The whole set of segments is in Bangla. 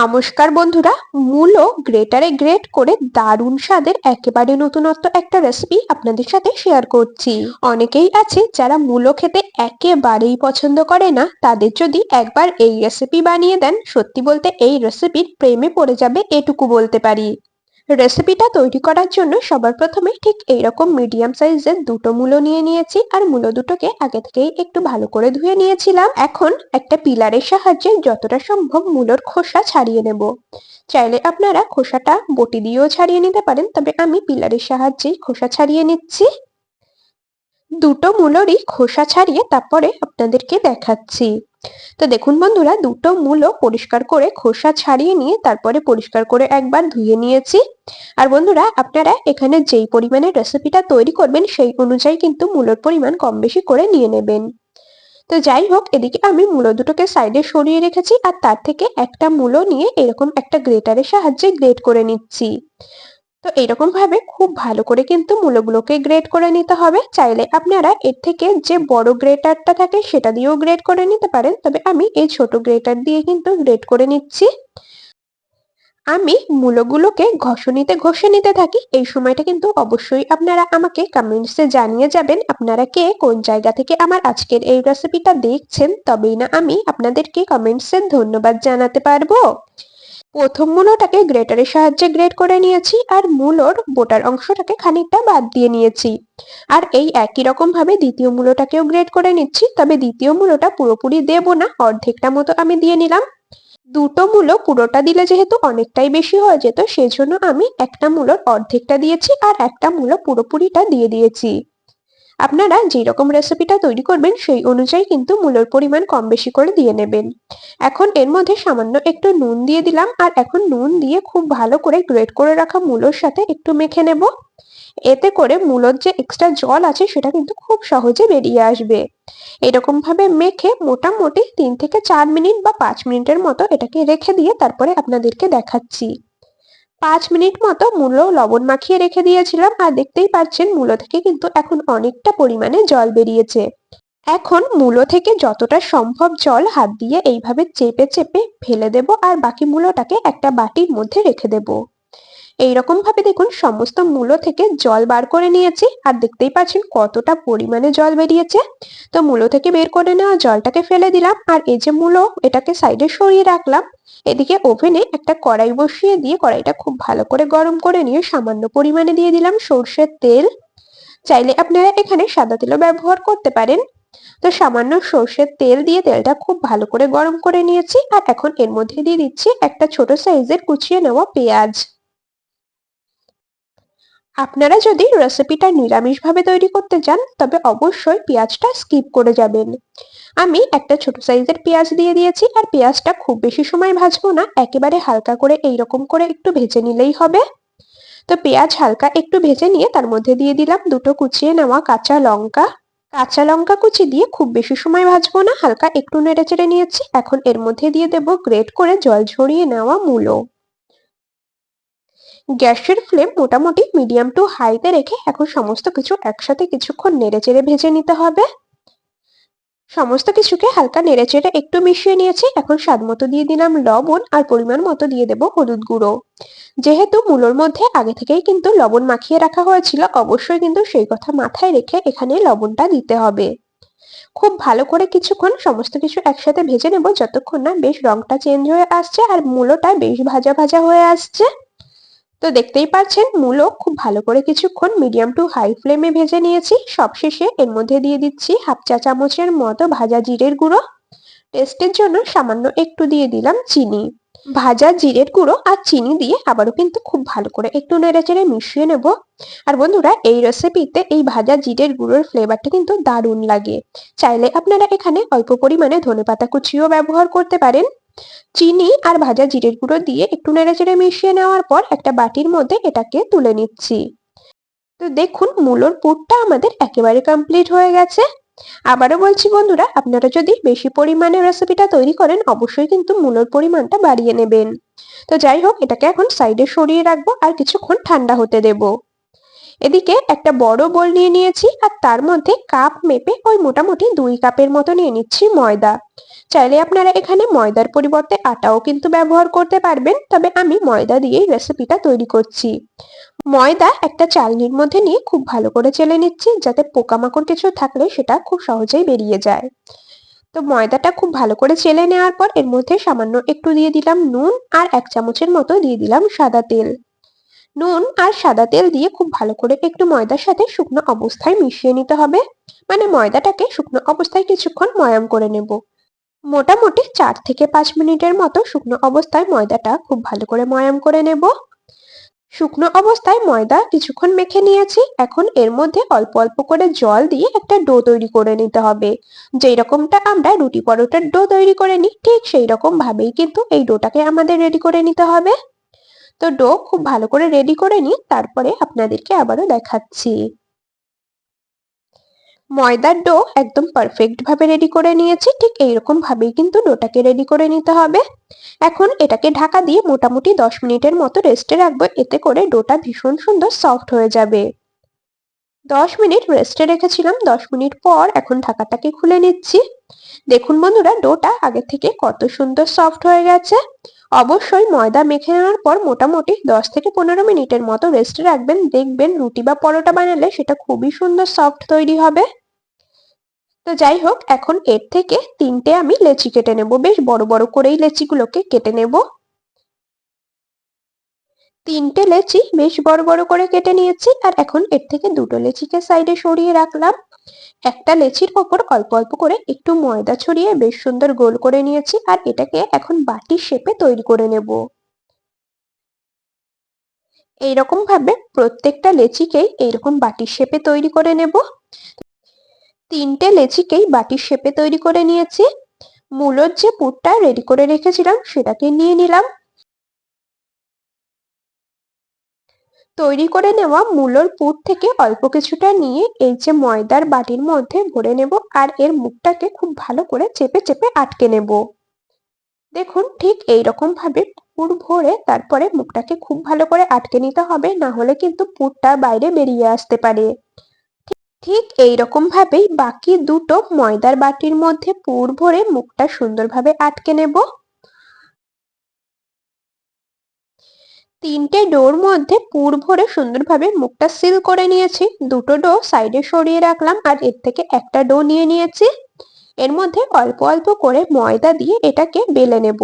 নমস্কার বন্ধুরা, মূলো গ্রেটারে গ্রেট করে দারুণ স্বাদের একেবারে নতুনত্ব একটা রেসিপি আপনাদের সাথে শেয়ার করছি। অনেকেই আছে যারা মূলো খেতে একেবারেই পছন্দ করে না, তাদের যদি একবার এই রেসিপি বানিয়ে দেন, সত্যি বলতে এই রেসিপির প্রেমে পড়ে যাবে এটুকু বলতে পারি। রেসিপিটা তৈরি করার জন্য সবার প্রথমে ঠিক এইরকম মিডিয়াম সাইজের দুটো মূলো নিয়ে নিয়েছি আর মূলো দুটোকে আগে থেকেই একটু ভালো করে ধুয়ে নিয়েছিলাম। এখন একটা পিলারের সাহায্যে যতটা সম্ভব মূলোর খোসা ছাড়িয়ে নেব। চাইলে আপনারা খোসাটা বটি দিয়েও ছাড়িয়ে নিতে পারেন, তবে আমি পিলারের সাহায্যেই খোসা ছাড়িয়ে নিচ্ছি। দুটো মূলরই খোসা ছাড়িয়ে তারপরে আপনাদেরকে দেখাচ্ছি। তো দেখুন বন্ধুরা, দুটো মূলো পরিষ্কার করে খোসা ছাড়িয়ে নিয়ে তারপরে পরিষ্কার করে একবার ধুয়ে নিয়েছি। আর বন্ধুরা, আপনারা এখানে যেই পরিমাণে রেসিপিটা তৈরি করবেন, সেই অনুযায়ী কিন্তু মূলোর পরিমাণ কম বেশি করে নিয়ে নেবেন। তো যাই হোক, এদিকে আমি মূলো দুটোকে সাইডে সরিয়ে রেখেছি, আর তার থেকে একটা মূলো নিয়ে এরকম একটা গ্রেটারের সাহায্যে গ্রেট করে নিচ্ছি। তো এরকম ভাবে খুব ভালো করে কিন্তু মূলগুলোকে গ্রেট করে নিতে হবে। চাইলে আপনারা এর থেকে যে বড় গ্রেটারটা থাকে সেটা দিয়েও গ্রেট করে নিতে পারেন। তবে আমি এই ছোট গ্রেটার দিয়ে কিন্তু গ্রেট করে নিচ্ছি। আমি মূলগুলোকে ঘষণিতে ঘষে নিতে থাকি। এই সময়টা কিন্তু অবশ্যই আপনারা আমাকে কমেন্টসে জানিয়ে যাবেন আপনারা কে কোন জায়গা থেকে আমার আজকের এই রেসিপিটা দেখছেন। তবেই না আমি আপনাদেরকে কমেন্টসে ধন্যবাদ জানাতে পারব। প্রথম মূলোটাকে গ্রেটারের সাহায্যে গ্রেট করে নিয়েছি আর মূলোর বোটার অংশটাকে খানিকটা বাদ দিয়ে নিয়েছি। আর এই একই রকম ভাবে দ্বিতীয় মূলোটাকেও গ্রেট করে নিচ্ছি, তবে দ্বিতীয় মূলোটা পুরোপুরি দেব না, অর্ধেকটা মতো আমি দিয়ে নিলাম। দুটো মূলো পুরোটা দিলে যেহেতু অনেকটাই বেশি হয়ে যেত, সেজন্য আমি একটা মূলোর অর্ধেকটা দিয়েছি আর একটা মূলো পুরোপুরিটা দিয়ে দিয়েছি। আপনারা যেই রকম রেসিপিটা তৈরি করবেন, সেই অনুযায়ী কিন্তু মূলোর পরিমাণ কম বেশি করে দিয়ে নেবেন। এখন এর মধ্যে সামান্য একটু নুন দিয়ে দিলাম, আর এখন নুন দিয়ে খুব ভালো করে গ্রেট করে রাখা মূলোর সাথে একটু মেখে নেব। এতে করে মূলোর যে এক্সট্রা জল আছে, সেটা কিন্তু খুব সহজে বেরিয়ে আসবে। এরকম ভাবে মেখে মোটামুটি তিন থেকে চার মিনিট বা পাঁচ মিনিটের মতো এটাকে রেখে দিয়ে তারপরে আপনাদেরকে দেখাচ্ছি। পাঁচ মিনিট মতো মূলো লবণ মাখিয়ে রেখে দিয়েছিলাম আর দেখতেই পাচ্ছেন মূলো থেকে কিন্তু এখন অনেকটা পরিমাণে জল বেরিয়েছে। এখন মূলো থেকে যতটা সম্ভব জল হাত দিয়ে এইভাবে চেপে চেপে ফেলে দেব আর বাকি মূলোটাকে একটা বাটির মধ্যে রেখে দেব। এইরকম ভাবে দেখুন, সমস্ত মূলো থেকে জল বার করে নিয়েছি আর দেখতেই পাচ্ছেন কতটা পরিমাণে জল বেরিয়েছে। তো মূলো থেকে বের করে নেওয়া জলটাকে ফেলে দিলাম আর এই যে মূলো, এটাকে সাইডে সরিয়ে রাখলাম। এদিকে ওভেনে একটা কড়াই বসিয়ে দিয়ে কড়াইটা খুব ভালো করে গরম করে নিয়ে সামান্য পরিমাণে দিয়ে দিলাম সর্ষের তেল। চাইলে আপনারা এখানে সাদা তেলও ব্যবহার করতে পারেন। তো সামান্য সর্ষের তেল দিয়ে তেলটা খুব ভালো করে গরম করে নিয়েছি আর এখন এর মধ্যে দিয়ে দিচ্ছি একটা ছোট সাইজের কুচিয়ে নেওয়া পেঁয়াজ। আপনারা যদি রেসিপিটা নিরামিষভাবে তৈরি করতে চান, তবে অবশ্যই পেঁয়াজটা স্কিপ করে যাবেন। আমি একটা ছোট সাইজের পেঁয়াজ দিয়ে দিয়েছি, আর পেঁয়াজটা খুব বেশি সময় ভাজবো না, একেবারে হালকা করে এইরকম করে একটু ভেজে নিলেই হবে। তো পেঁয়াজ হালকা একটু ভেজে নিয়ে তার মধ্যে দিয়ে দিলাম দুটো কুচিয়ে নেওয়া কাঁচা লঙ্কা। কাঁচা লঙ্কা কুচি দিয়ে খুব বেশি সময় ভাজবো না, হালকা একটু নেড়ে চেড়ে নিয়েছি, এখন এর মধ্যে দিয়ে দেব গ্রেট করে জল ঝরিয়ে নেওয়া মূলো। গ্যাসের ফ্লেম মোটামুটি মিডিয়াম টু হাইতে রেখে এখন সমস্ত কিছু একসাথে কিছুক্ষণ নেড়ে চেড়ে ভেজে নিতে হবে। সমস্ত কিছুকে হালকা নেড়ে চেড়ে একটু মিশিয়ে নিয়েছি। এখন স্বাদ মতো দিয়ে দিলাম লবণ আর পরিমাণ মতো দিয়ে দেব হলুদ গুঁড়ো। যেহেতু মূলোর মধ্যে আগে থেকেই কিন্তু লবণ মাখিয়ে রাখা হয়েছিল, অবশ্যই কিন্তু সেই কথা মাথায় রেখে এখানে লবণটা দিতে হবে। খুব ভালো করে কিছুক্ষণ সমস্ত কিছু একসাথে ভেজে নেব, যতক্ষণ না বেশ রংটা চেঞ্জ হয়ে আসছে আর মূলোটা বেশ ভাজা ভাজা হয়ে আসছে। তো দেখতেই পাচ্ছেন মূলো খুব ভালো করে কিছুক্ষণ মিডিয়াম টু হাই ফ্লেমে ভেজে নিয়েছি। সবশেষে এর মধ্যে দিয়ে দিচ্ছি হাফ চা চামচের মতো ভাজা জিরের গুঁড়ো। টেস্টের জন্য সামান্য একটু দিয়ে দিলাম চিনি। ভাজা জিরের গুঁড়ো আর চিনি দিয়ে আবারও কিন্তু খুব ভালো করে একটু নেড়ে চেড়ে মিশিয়ে নেব। আর বন্ধুরা, এই রেসিপিতে এই ভাজা জিরের গুঁড়োর ফ্লেভারটা কিন্তু দারুণ লাগে। চাইলে আপনারা এখানে অল্প পরিমাণে ধনেপাতা কুচিও ব্যবহার করতে পারেন। চিনি আর ভাজা জিরের গুঁড়ো দিয়ে একটু নেড়েচেড়ে মিশিয়ে নেওয়ার পর একটা বাটির মধ্যে এটাকে তুলে নিচ্ছি। তো দেখুন, মূলোর পুরটা আমাদের একেবারে কমপ্লিট হয়ে গেছে। আবারও বলছি বন্ধুরা, আপনারা যদি বেশি পরিমাণে রেসিপিটা তৈরি করেন, অবশ্যই কিন্তু মূলোর পরিমাণটা বাড়িয়ে নেবেন। তো যাই হোক, এটাকে এখন সাইডে সরিয়ে রাখব আর কিছুক্ষণ ঠান্ডা হতে দেব। এদিকে একটা বড় বোল নিয়ে নিয়েছি আর তার মধ্যে কাপ মেপে ওই মোটামুটি দুই কাপের মতো নিয়ে নিচ্ছি ময়দা। চাইলে আপনারা এখানে ময়দার পরিবর্তে আটাও কিন্তু ব্যবহার করতে পারবেন, তবে আমি ময়দা দিয়েই রেসিপিটা তৈরি করছি। ময়দা একটা চালনির মধ্যে নিয়ে খুব ভালো করে চেলে নিচ্ছি, যাতে পোকামাকড় কিছু থাকলে সেটা খুব সহজেই বেরিয়ে যায়। তো ময়দাটা খুব ভালো করে চেলে নেওয়ার পর এর মধ্যে সামান্য একটু দিয়ে দিলাম নুন আর এক চামচের মতো দিয়ে দিলাম সাদা তেল। নুন আর সাদা তেল দিয়ে খুব ভালো করে একটু ময়দার সাথে শুকনো অবস্থায় মিশিয়ে নিতে হবে। মানে ময়দাটাকে শুকনো অবস্থায় কিছুক্ষণ ময়াম করে নেব। মোটামুটি চার থেকে পাঁচ মিনিটের মতো শুকনো অবস্থায় ময়দাটা খুব ভালো করে ময়াম করে নেব। শুকনো অবস্থায় ময়দা কিছুক্ষণ মেখে নিয়েছি। এখন এর মধ্যে অল্প অল্প করে জল দিয়ে একটা ডো তৈরি করে নিতে হবে। যেই রকমটা আমরা রুটি পরোটার ডো তৈরি করে নিই, ঠিক সেই রকম ভাবেই কিন্তু এই ডোটাকে আমাদের রেডি করে নিতে হবে। তো ডো খুব ভালো করে রেডি করে নিই, তারপরে আপনাদেরকে আবারও দেখাচ্ছি। ময়দার ডো একদম পারফেক্ট ভাবে রেডি করে নিয়েছি, ঠিক এইরকম ভাবেই কিন্তু ডোটাকে রেডি করে নিতে হবে। এখন এটাকে ঢাকা দিয়ে মোটামুটি দশ মিনিটের মতো রেস্টে রাখব, এতে করে ডোটা ভীষণ সুন্দর সফট হয়ে যাবে। দশ মিনিট রেস্টে রেখেছিলাম, দশ মিনিট পর এখন ঢাকাটাকে খুলে নিচ্ছি। দেখুন বন্ধুরা ডোটা আগে থেকে কত সুন্দর সফট হয়ে গেছে। অবশ্যই ময়দা মেখে নেওয়ার পর মোটামুটি দশ থেকে পনেরো মিনিটের মতো রেস্টে রাখবেন। দেখবেন রুটি বা পরোটা বানালে সেটা খুবই সুন্দর সফট তৈরি হবে। তো যাই হোক, এখন এর থেকে তিনটে আমি লেচি কেটে নেব। বেশ বড় বড় করেই লেচিগুলোকে কেটে নেব। তিনটে লেচি বেশ বড় বড় করে কেটে নিয়েছি আর এখন এর থেকে দুটো লেচিকে সাইডে সরিয়ে রাখলাম। একটা লেচির ওপর অল্প অল্প করে একটু ময়দা ছড়িয়ে বেশ সুন্দর গোল করে নিয়েছি আর এটাকে এখন বাটির শেপে তৈরি করে নেব। এইরকম ভাবে প্রত্যেকটা লেচিকেই এইরকম বাটির শেপে তৈরি করে নেব। তিনটে লেচিকেই বাটির শেপে তৈরি করে নিয়েছি। মূলর যে পুরটা রেডি করে রেখেছিলাম সেটাকে নিয়ে নিলাম। তৈরি করে নেওয়া মূলর পুর থেকে অল্প কিছুটা নিয়ে এই যে ময়দার বাটির মধ্যে ভরে নেব আর এর মুখটাকে খুব ভালো করে চেপে চেপে আটকে নেব। দেখুন, ঠিক এই রকম ভাবে পুর ভরে তারপরে মুখটাকে খুব ভালো করে আটকে নিতে হবে, না হলে কিন্তু পুরটা বাইরে বেরিয়ে আসতে পারে। ঠিক এই রকম ভাবেই বাকি দুটো ময়দার বাটির মধ্যে পুর ভরে মুখটা সুন্দরভাবে আটকে নেব। তিনটে ডোর মধ্যে পুর ভরে সুন্দরভাবে মুখটা সিল করে নিয়েছি। দুটো ডো সাইডে সরিয়ে রাখলাম আর এর থেকে একটা ডো নিয়ে নিয়েছি। এর মধ্যে অল্প অল্প করে ময়দা দিয়ে এটাকে বেলে নেব।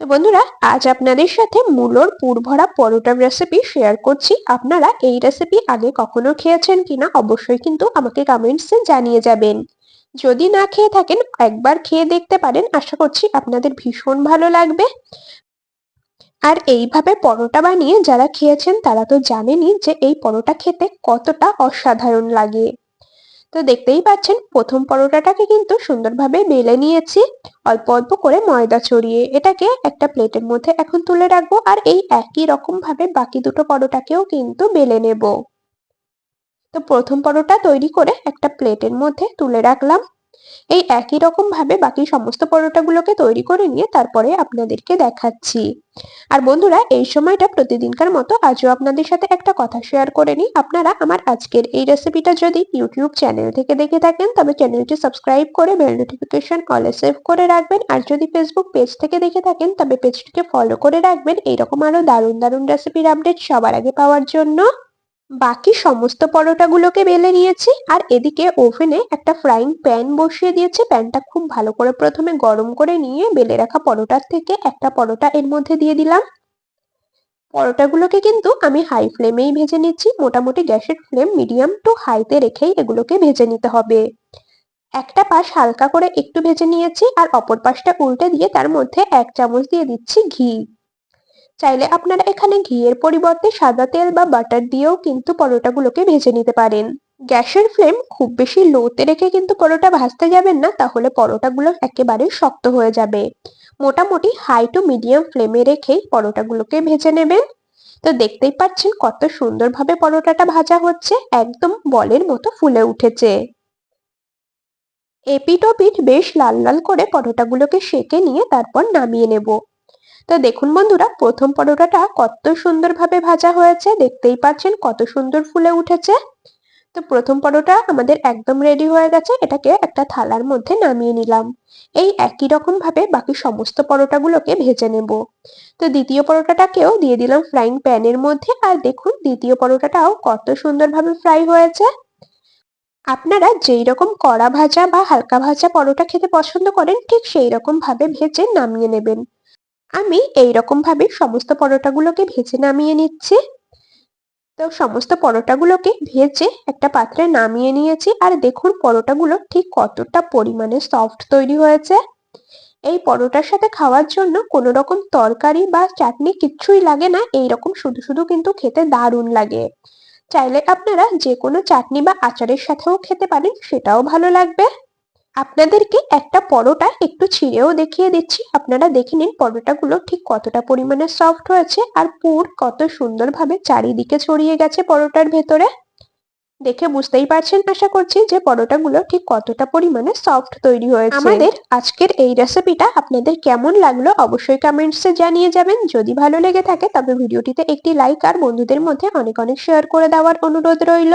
তো বন্ধুরা, আজ আপনাদের সাথে মূলোর পুর ভরা পরোটার রেসিপি শেয়ার করছি। আপনারা এই রেসিপি আগে কখনো খেয়েছেন কিনা অবশ্যই কিন্তু আমাকে কমেন্টসে জানিয়ে যাবেন। যদি না খেয়ে থাকেন, একবার খেয়ে দেখতে পারেন। আশা করছি আপনাদের ভীষণ ভালো লাগবে। আর এইভাবে পরোটা বানিয়ে যারা খেয়েছেন তারা তো জানেনই যে এই পরোটা খেতে কতটা অসাধারণ লাগে। তো দেখতেই পাচ্ছেন, প্রথম পরোটাটাকে কিন্তু সুন্দরভাবে বেলে নিয়েছি, অল্প অল্প করে ময়দা ছড়িয়ে। এটাকে একটা প্লেটের মধ্যে এখন তুলে রাখব আর এই একই রকম ভাবে বাকি দুটো পরোটাকেও কিন্তু বেলে নেব। তো প্রথম পরোটা তৈরি করে একটা প্লেটের মধ্যে তুলে রাখলাম। এই একই রকম ভাবে বাকি সমস্ত পরোটাগুলোকে তৈরি করে নিয়ে তারপরে আপনাদেরকে দেখাচ্ছি। আর বন্ধুরা, এই সময়টা প্রতিদিনকার মতো আজও আপনাদের সাথে একটা কথা শেয়ার করে নিই। আপনারা আমার আজকের এই রেসিপিটা যদি ইউটিউব চ্যানেল থেকে দেখে থাকেন, তবে চ্যানেলটি সাবস্ক্রাইব করে বেল নোটিফিকেশন অলে সেভ করে রাখবেন। আর যদি ফেসবুক পেজ থেকে দেখে থাকেন, তবে পেজটিকে ফলো করে রাখবেন। এইরকম আরও দারুণ দারুণ রেসিপির আপডেট সবার আগে পাওয়ার জন্য। বাকি সমস্ত পরোটাগুলোকে বেলে নিয়েছি আর এদিকে ওভেনে একটা ফ্রাইং প্যান বসিয়ে দিয়েছি। প্যানটা খুব ভালো করে প্রথমে গরম করে নিয়ে বেলে রাখা পরোটার থেকে একটা পরোটা এর মধ্যে দিয়ে দিলাম। পরোটাগুলোকে কিন্তু আমি হাই ফ্লেমেই ভেজে নিচ্ছি। মোটামুটি গ্যাসের ফ্লেম মিডিয়াম টু হাইতে রেখেই এগুলোকে ভেজে নিতে হবে। একটা পাশ হালকা করে একটু ভেজে নিয়েছি আর অপর পাশটা উল্টে দিয়ে তার মধ্যে এক চামচ দিয়ে দিচ্ছি ঘি। চাইলে আপনারা এখানে ঘিয়ের পরিবর্তে সাদা তেল বা বাটার দিয়েও কিন্তু পরোটাগুলোকে ভেজে নিতে পারেন। গ্যাসের ফ্লেম খুব বেশি লোতে রেখে কিন্তু পরোটা ভাজতে যাবেন না, তাহলে পরোটাগুলো একেবারে শক্ত হয়ে যাবে। মোটামুটি হাই টু মিডিয়াম ফ্লেমে রেখেই পরোটাগুলোকে ভেজে নেবেন। তো দেখতেই পাচ্ছেন কত সুন্দরভাবে পরোটাটা ভাজা হচ্ছে, একদম বলের মতো ফুলে উঠেছে। এপিট বেশ লাল লাল করে পরোটাগুলোকে সেকে নিয়ে তারপর নামিয়ে নেব। তো দেখুন বন্ধুরা, প্রথম পরোটাটা কত সুন্দরভাবে ভাজা হয়েছে, দেখতেই পাচ্ছেন কত সুন্দর ফুলে উঠেছে। তো প্রথম পরোটা আমাদের একদম রেডি হয়ে গেছে, এটাকে একটা থালার মধ্যে নামিয়ে নিলাম। এই একই রকম ভাবে বাকি সমস্ত পরোটাগুলোকে ভেজে নেব। তো দ্বিতীয় পরোটাটাকেও দিয়ে দিলাম ফ্রাইং প্যানের মধ্যে, আর দেখুন দ্বিতীয় পরোটাটাও কত সুন্দরভাবে ফ্রাই হয়েছে। আপনারা যেই রকম কড়া ভাজা বা হালকা ভাজা পরোটা খেতে পছন্দ করেন, ঠিক সেই রকম ভাবে ভেজে নামিয়ে নেবেন। আমি এই ভাবে সমস্ত পরোটাগুলোকে ভেজে নামিয়ে নিচ্ছি। তো সমস্ত পরোটাগুলোকে ভেজে একটা পাত্রে নামিয়ে নিয়েছি। আর দেখুন পরোটাগুলো ঠিক কতটা পরিমাণে সফট তৈরি হয়েছে। এই পরোটার সাথে খাওয়ার জন্য কোনো রকম তরকারি বা চাটনি কিচ্ছুই লাগে না। এই রকম শুধু শুধু কিন্তু খেতে দারুণ লাগে। চাইলে আপনারা যে কোনো চাটনি বা আচারের সাথেও খেতে পারেন, সেটাও ভালো লাগবে। আপনাদেরকে একটা পরোটা একটু ছিঁড়েও দেখিয়ে দিচ্ছি। আপনারা দেখে নিন পরোটাগুলো ঠিক কতটা পরিমাণে সফট হয়েছে আর পুর কত সুন্দরভাবে চারিদিকে ছড়িয়ে গেছে পরোটার ভেতরে। দেখে বুঝতেই পারছেন আশা করছি যে পরোটাগুলো ঠিক কতটা পরিমাণে সফট তৈরি হয়েছে। আমাদের আজকের এই রেসিপিটা আপনাদের কেমন লাগল অবশ্যই কমেন্টসে জানিয়ে যাবেন। যদি ভালো লেগে থাকে তবে ভিডিওটিতে একটি লাইক আর বন্ধুদের মধ্যে অনেক অনেক শেয়ার করে দেওয়ার অনুরোধ রইল।